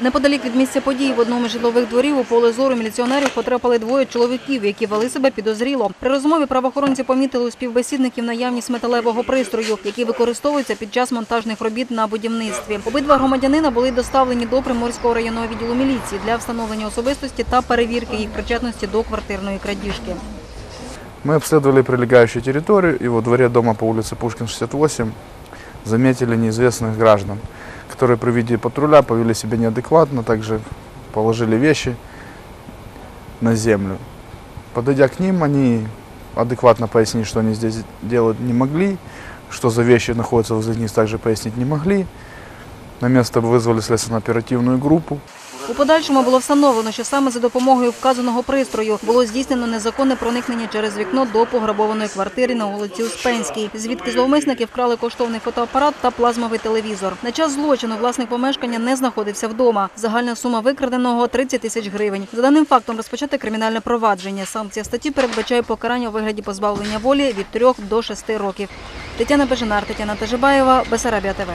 Неподалік від місця події в одному з житлових дворів у поле зору міліціонерів потрапили двоє чоловіків, які вели себе підозріло. При розмові правоохоронці помітили у співбесідників наявність металевого пристрою, який використовується під час монтажних робіт на будівництві. Обидва громадянина були доставлені до Приморського районного відділу міліції для встановлення особистості та перевірки їх причетності до квартирної крадіжки. Мы обследовали прилегающую территорию и во дворе дома по улице Пушкин, 68 заметили неизвестных граждан, которые при виде патруля повели себя неадекватно, также положили вещи на землю. Подойдя к ним, они адекватно пояснить, что они здесь делать не могли, что за вещи находятся возле них, также пояснить не могли. На место вызвали следственно-оперативную группу. У подальшому було встановлено, що саме за допомогою вказаного пристрою було здійснено незаконне проникнення через вікно до пограбованої квартири на вулиці Успенській, звідки зловмисники вкрали коштовний фотоапарат та плазмовий телевізор. На час злочину власник помешкання не знаходився вдома. Загальна сума викраденого 30 тисяч гривень. За даним фактом розпочати кримінальне провадження. Санкція статті передбачає покарання у вигляді позбавлення волі від 3 до 6 років. Тетяна Бежанар, Тетяна Тажибаєва, Бесарабія ТВ.